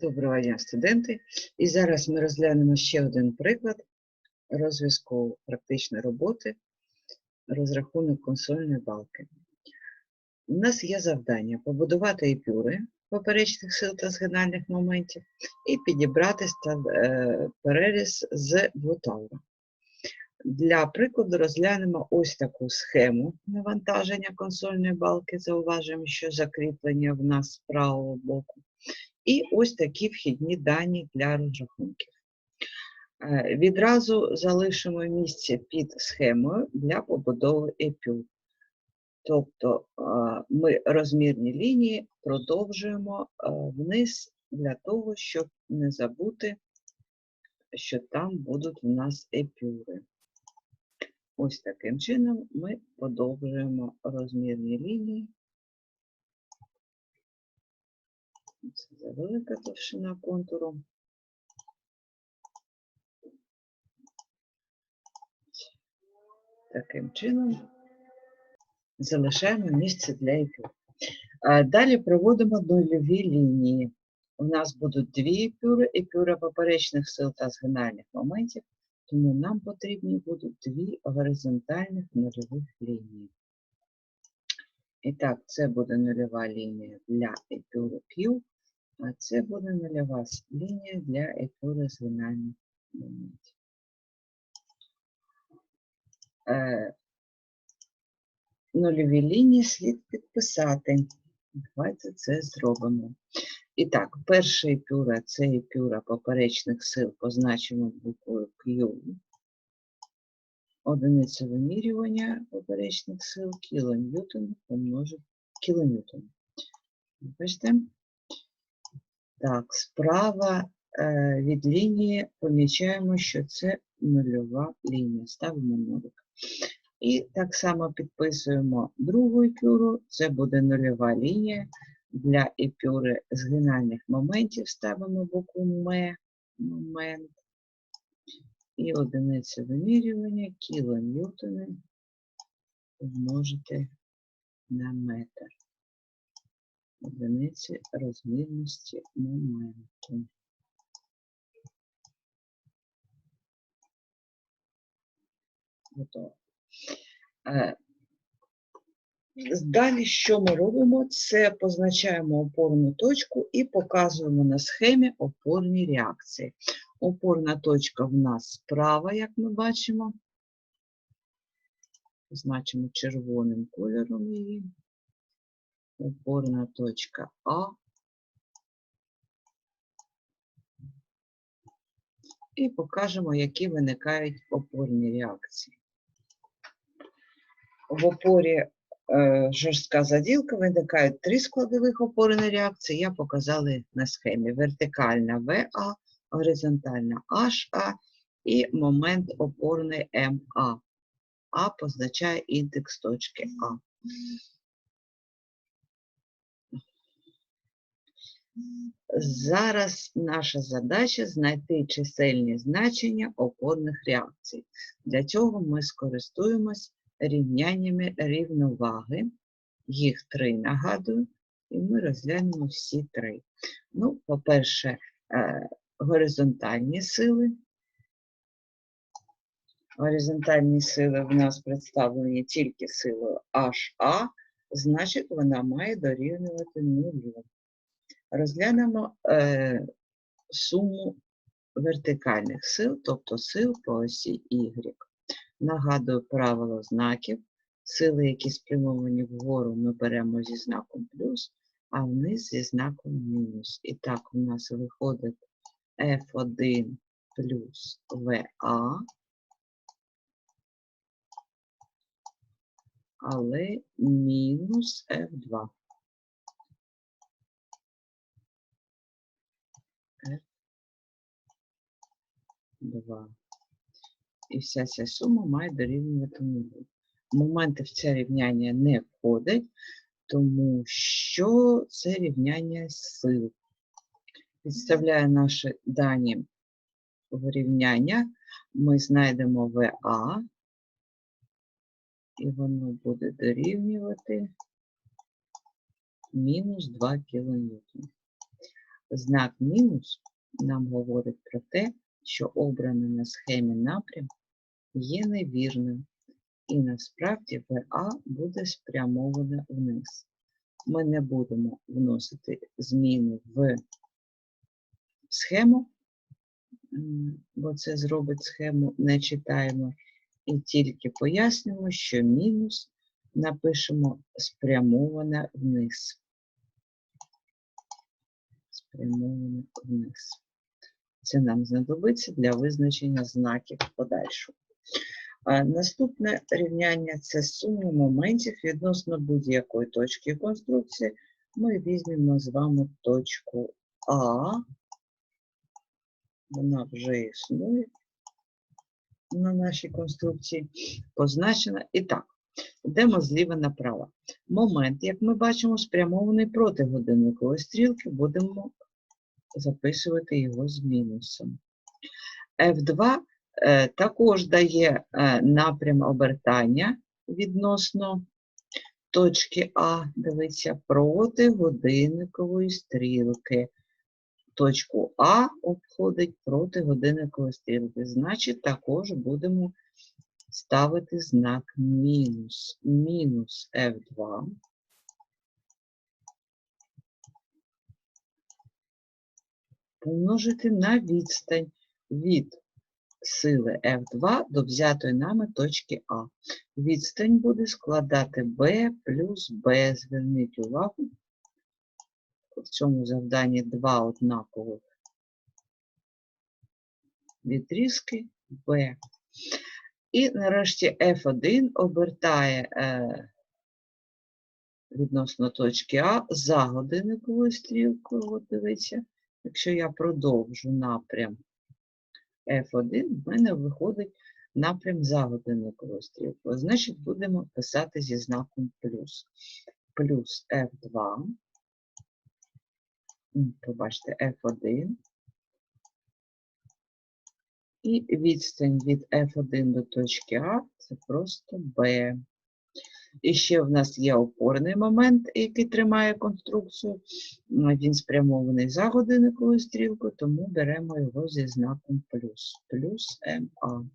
Доброго дня, студенти! І зараз ми розглянемо ще один приклад розв'язку практичної роботи розрахунок консольної балки. У нас є завдання побудувати епюри поперечних сил та згинальних моментів і підібрати е, переріз з двотавра. Для прикладу розглянемо ось таку схему навантаження консольної балки. Зауважуємо, що закріплення в нас з правого боку. І ось такі вхідні дані для розрахунків. Е, Відразу залишимо місце під схемою для побудови епюр. Тобто е, ми розмірні лінії продовжуємо е, вниз для того, щоб не забути, що там будуть у нас епюри. Ось таким чином ми подовжуємо розмірні лінії. Це завелика товщина контуру. Таким чином залишаємо місце для епюр. Далі проводимо нульові лінії. У нас будуть дві епюри, епюра поперечних сил та згинальних моментів, тому нам потрібні будуть дві горизонтальних нульових лінії. І так, це буде нульова лінія для епюри Q, а це буде нульова с- лінія для епюри згинальних моментів. Е, Нульові лінії слід підписати. Давайте це зробимо. І так, перша епюра це епюра поперечних сил, позначена буквою Q. Одиниця вимірювання поперечних сил кілоньютон помножити кілоньютон. Бачите? Так, справа е, від лінії помічаємо, що це нульова лінія. Ставимо нолик. І так само підписуємо другу епюру. Це буде нульова лінія. Для епюри згинальних моментів ставимо букву М. Момент. І одиниця вимірювання кілоньютони помножити на метр. Одиниці розмірності моменту. Готово. Е, Далі, що ми робимо? Це позначаємо опорну точку і показуємо на схемі опорні реакції. Опорна точка в нас справа, як ми бачимо. Позначимо червоним кольором її. Опорна точка А. І покажемо, які виникають опорні реакції. В опорі е, жорстка заділка виникають три складових опорні реакції. Я показала на схемі. Вертикальна ВА, горизонтальна HA і момент опорний МА. А позначає індекс точки А. Зараз наша задача знайти чисельні значення опорних реакцій. Для цього ми скористуємось рівняннями рівноваги. Їх три нагадую, і ми розглянемо всі три. Ну, по-перше, е, горизонтальні сили. Горизонтальні сили в нас представлені тільки силою HA, значить вона має дорівнювати нулю. Розглянемо е, суму вертикальних сил, тобто сил по осі Y. Нагадую правило знаків. Сили, які спрямовані вгору, ми беремо зі знаком плюс, а вниз зі знаком мінус. І так у нас виходить F1 плюс VA, але мінус F2. 2. І вся ця сума має дорівнювати нулю. Моменти в це рівняння не входять, тому що це рівняння сил. Підставляє наші дані в рівняння, ми знайдемо ВА, і воно буде дорівнювати мінус 2 кН. Знак мінус нам говорить про те, що обраний на схемі напрям є невірним, і насправді ВА буде спрямоване вниз. Ми не будемо вносити зміни в схему, бо це зробить схему, не читаємо, і тільки пояснюємо, що мінус напишемо спрямоване вниз. Спрямоване вниз. Це нам знадобиться для визначення знаків подальшого. Наступне рівняння це сума моментів відносно будь-якої точки конструкції. Ми візьмемо з вами точку А. Вона вже існує на нашій конструкції, позначена. І так, йдемо зліва направо. Момент, як ми бачимо, спрямований проти годинникової стрілки, будемо записувати його з мінусом. F2 е, також дає е, напрям обертання відносно точки А, дивіться, проти годинникової стрілки. Точку А обходить проти годинникової стрілки. Значить, також будемо ставити знак мінус. Мінус F2. Помножити на відстань від сили F2 до взятої нами точки А. Відстань буде складати B плюс B. Зверніть увагу, в цьому завданні два однакових відрізки B. І нарешті F1 обертає е, відносно точки А за годинниковою стрілкою. От дивіться, якщо я продовжу напрям F1, в мене виходить напрям за годинниковою стрілкою. Значить, будемо писати зі знаком плюс. Плюс F2. М, Побачите, F1. І відстань від F1 до точки А це просто B. І ще в нас є опорний момент, який тримає конструкцію. Він спрямований за годинниковою стрілкою, тому беремо його зі знаком плюс. Плюс МА.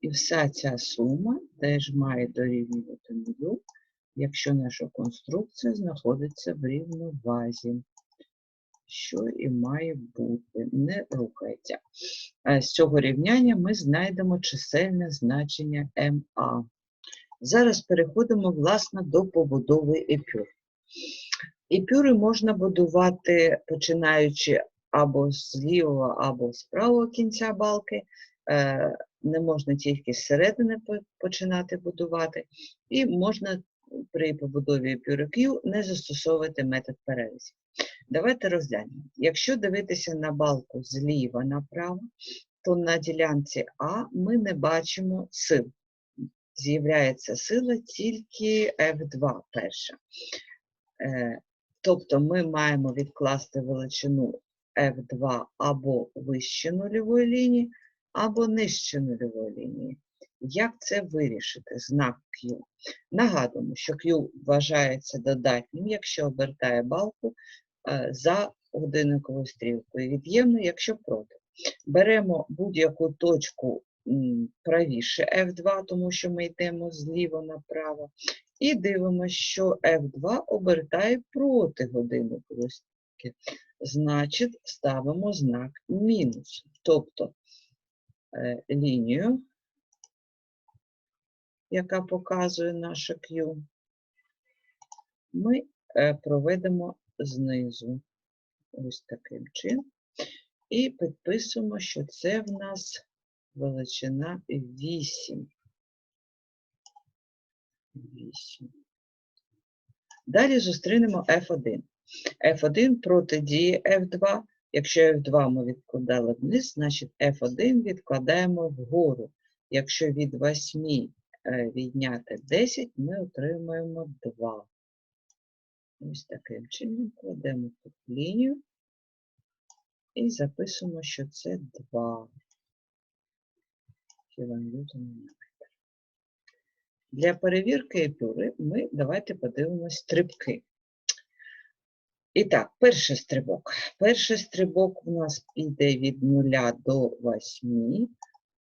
І вся ця сума теж має дорівнювати нулю, якщо наша конструкція знаходиться в рівновазі що і має бути, не рухається. Е, З цього рівняння ми знайдемо чисельне значення МА. Зараз переходимо, власне, до побудови епюр. Епюри можна будувати, починаючи або з лівого, або з правого кінця балки. Е, Не можна тільки зсередини по- починати будувати, і можна при побудові епюри Q не застосовувати метод перевізів. Давайте розглянемо. Якщо дивитися на балку зліва направо, то на ділянці А ми не бачимо сил. З'являється сила тільки F2 перша. Е, Тобто ми маємо відкласти величину F2 або вище нульової лінії, або нижче нульової лінії. Як це вирішити? Знак Q. Нагадуємо, що Q вважається додатнім, якщо обертає балку е, за годинниковою стрілкою, від'ємно, якщо проти. Беремо будь-яку точку правіше F2, тому що ми йдемо зліва направо, і дивимося, що F2 обертає проти годинникової стрілки. Значить, ставимо знак мінус, тобто е, лінію, яка показує наше Q, ми е, проведемо знизу ось таким чином. І підписуємо, що це в нас величина 8. 8. Далі зустрінемо F1. F1 протидіє F2. Якщо F2 ми відкладали вниз, значить F1 відкладаємо вгору. Якщо від 8 е, відняти 10, ми отримаємо 2. Ось таким чином кладемо тут лінію і записуємо, що це 2 кілоньютона на метр. Для перевірки епюри ми давайте подивимось стрибки. І так, перший стрибок. Перший стрибок у нас іде від 0 до 8,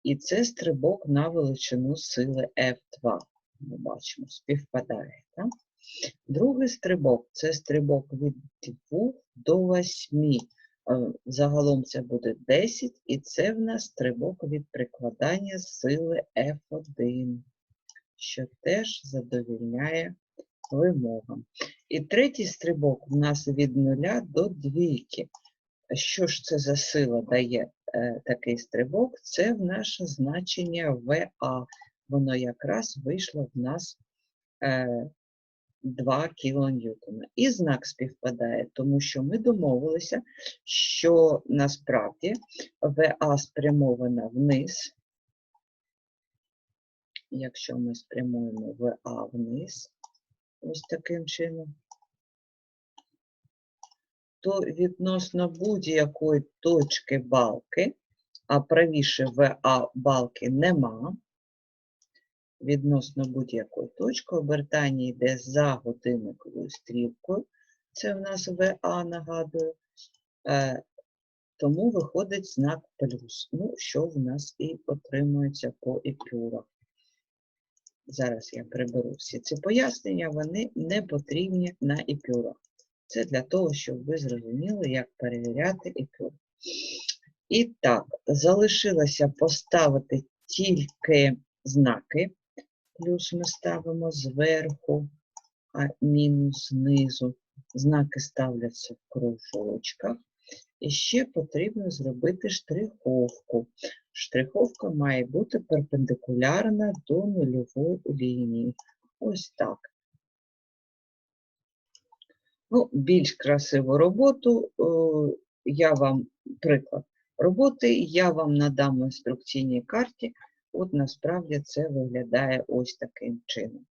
і це стрибок на величину сили F2. Ми бачимо, співпадає. Так? Другий стрибок це стрибок від 2 до 8. Е, Загалом це буде 10, і це в нас стрибок від прикладання сили F1, що теж задовільняє вимогам. І третій стрибок у нас від 0 до двійки. Що ж це за сила дає е, такий стрибок? Це в наше значення ВА. Воно якраз вийшло в нас е, 2 кілоньютона. І знак співпадає, тому що ми домовилися, що насправді ВА спрямована вниз. Якщо ми спрямуємо ВА вниз, ось таким чином, то відносно будь-якої точки балки, а правіше ВА балки нема, відносно будь-якої точки обертання йде за годинниковою стрілкою, це в нас ВА, нагадую, е, тому виходить знак плюс, ну, що в нас і отримується по епюрах. Зараз я приберу всі ці пояснення, вони не потрібні на епюрах. Це для того, щоб ви зрозуміли, як перевіряти епюр. І так, залишилося поставити тільки знаки. Плюс ми ставимо зверху, а мінус знизу. Знаки ставляться в кружочках. І ще потрібно зробити штриховку. Штриховка має бути перпендикулярна до нульової лінії. Ось так. Ну, більш красиву роботу, е, я вам, приклад роботи, я вам надам в інструкційній карті. От насправді це виглядає ось таким чином.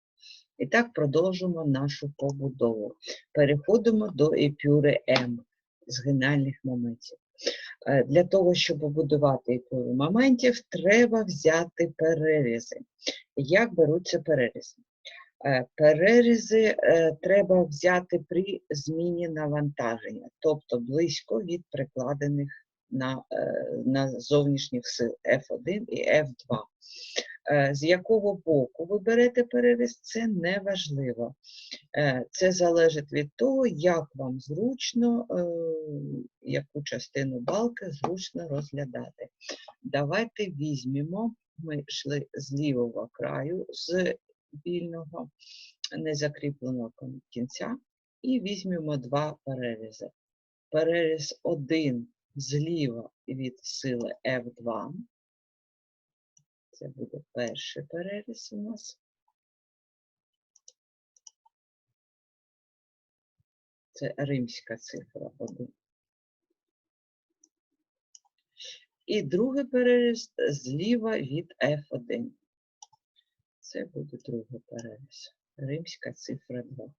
І так продовжимо нашу побудову. Переходимо до епюри М згинальних моментів. Е, Для того, щоб побудувати епюру моментів, треба взяти перерізи. Як беруться перерізи? Е, Перерізи е, треба взяти при зміні навантаження, тобто близько від прикладених на, е, на зовнішніх сил F1 і F2. Е, З якого боку ви берете переріз, це не важливо. Е, Це залежить від того, як вам зручно, яку частину балки зручно розглядати. Давайте візьмемо, ми йшли з лівого краю, з вільного, незакріпленого кінця, і візьмемо два перерізи. Переріз 1 зліва від сили F2. Це буде перший переріз у нас. Це римська цифра 1. І другий переріз зліва від F1. Це буде другий переріз. Римська цифра 2.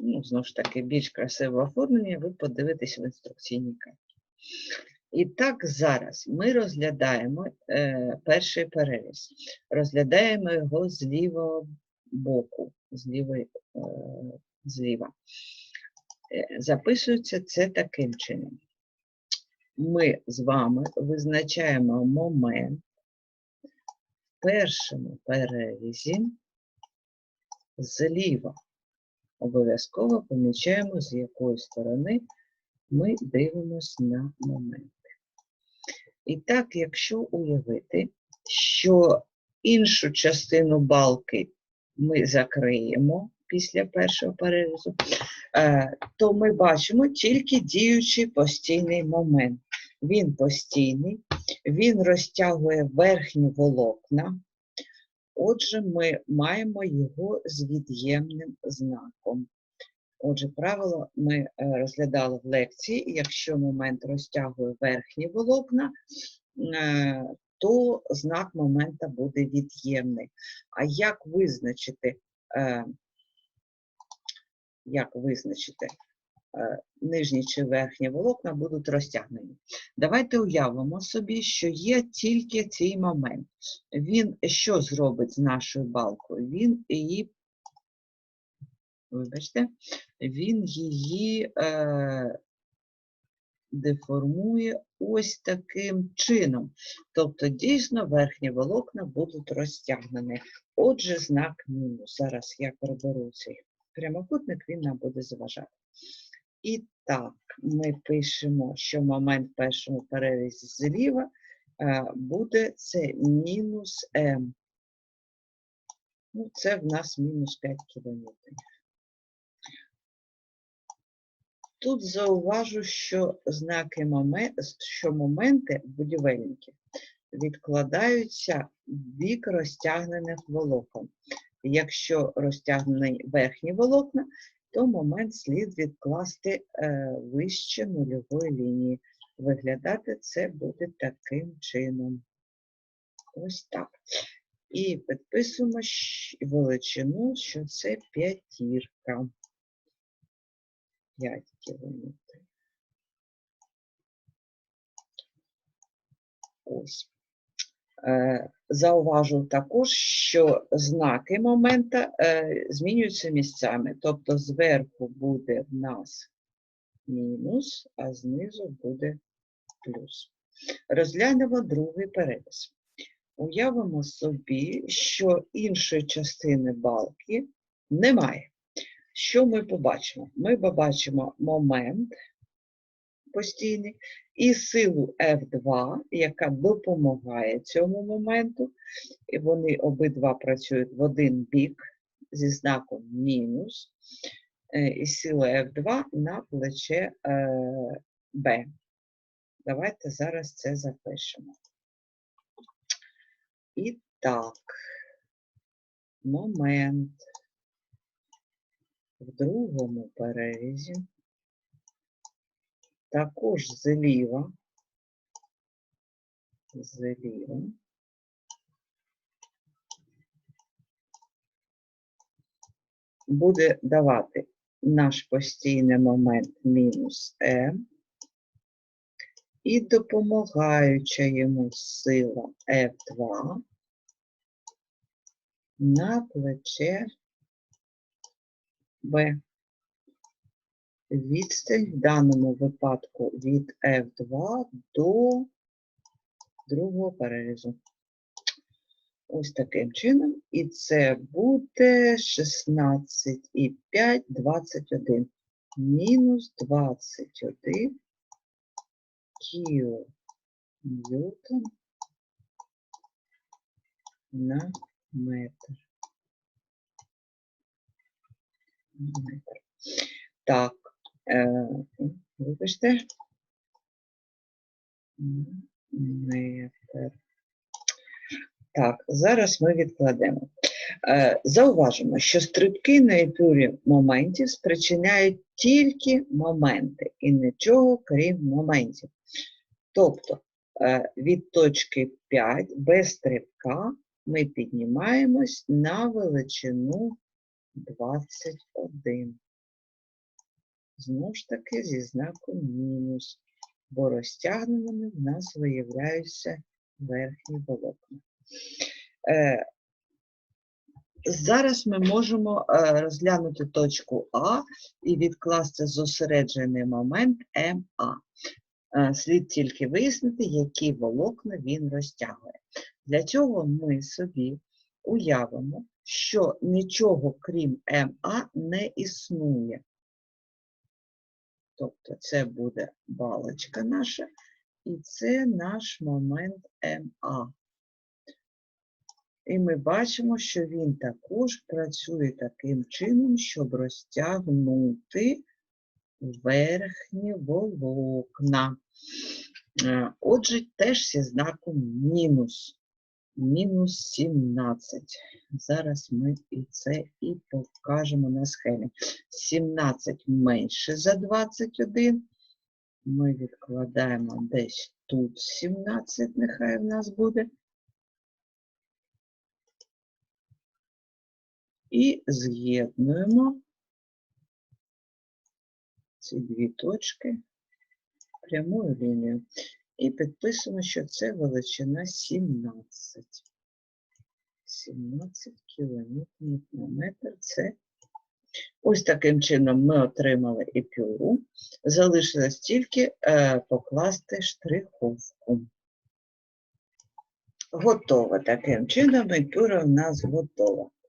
Ну, знову ж таки, більш красиве оформлення ви подивитесь в інструкційній карті. І так, зараз ми розглядаємо е, перший переріз. Розглядаємо його з лівого боку, з лівої, е, зліва. Е, записується це таким чином. Ми з вами визначаємо момент в першому перерізі зліва. Обов'язково помічаємо, з якої сторони ми дивимося на момент. І так, якщо уявити, що іншу частину балки ми закриємо після першого перерізу, е, то ми бачимо тільки діючий постійний момент. Він постійний, він розтягує верхні волокна. Отже, ми маємо його з від'ємним знаком. Отже, правило ми е, розглядали в лекції, якщо момент розтягує верхні волокна, е, то знак момента буде від'ємний. А як визначити, е, як визначити нижні чи верхні волокна будуть розтягнені? Давайте уявимо собі, що є тільки цей момент. Він що зробить з нашою балкою? Він її вибачте, він її е, деформує ось таким чином. Тобто, дійсно, верхні волокна будуть розтягнені. Отже, знак мінус. Зараз я приберу цей прямокутник, він нам буде заважати. І так, ми пишемо, що момент в першому перерізі зліва е, буде це мінус М. Ну, це в нас мінус 5 кілометрів. Тут зауважу, що знаки моме- що моменти будівельників відкладаються в бік розтягнених волокон. Якщо розтягнені верхні волокна, то момент слід відкласти е, вище нульової лінії. Виглядати це буде таким чином. Ось так. І підписуємо величину, що це п'ятірка. 5 кілометрів. Ось. Е, Зауважу також, що знаки момента е, змінюються місцями. Тобто зверху буде в нас мінус, а знизу буде плюс. Розглянемо другий перепис. Уявимо собі, що іншої частини балки немає. Що ми побачимо? Ми побачимо момент постійний і силу F2, яка допомагає цьому моменту. І вони обидва працюють в один бік зі знаком мінус. Е, І сила F2 на плече е, B. Давайте зараз це запишемо. І так, момент в другому перерізі, також зліва, зліва, буде давати наш постійний момент мінус Е і допомагаюча йому сила F2 на плече Б. Відстань в даному випадку від F2 до другого перерізу. Ось таким чином. І це буде 16,5, 21. Мінус 21 кіл ньютон на метр. Так, вибачте. Так, зараз ми відкладемо. Е, Зауважимо, що стрибки на епюрі моментів спричиняють тільки моменти і нічого крім моментів. Тобто е, від точки 5 без стрибка ми піднімаємось на величину 21. Знову ж таки зі знаком мінус, бо розтягненими в нас виявляються верхні волокна. Е, Зараз ми можемо е, розглянути точку А і відкласти зосереджений момент МА. Е, Слід тільки вияснити, які волокна він розтягує. Для цього ми собі уявимо, що нічого крім МА не існує. Тобто це буде балочка наша, і це наш момент МА. І ми бачимо, що він також працює таким чином, щоб розтягнути верхні волокна. Е, Отже, теж зі знаком мінус. Мінус 17. Зараз ми і це і покажемо на схемі. 17 менше за 21. Ми відкладаємо десь тут 17, нехай в нас буде. І з'єднуємо ці дві точки прямою лінією. І підписуємо, що це величина 17. 17 кілометрів на метр це Ось таким чином ми отримали епюру. Залишилось тільки е, покласти штриховку. Готово. Таким чином епюра в нас готова.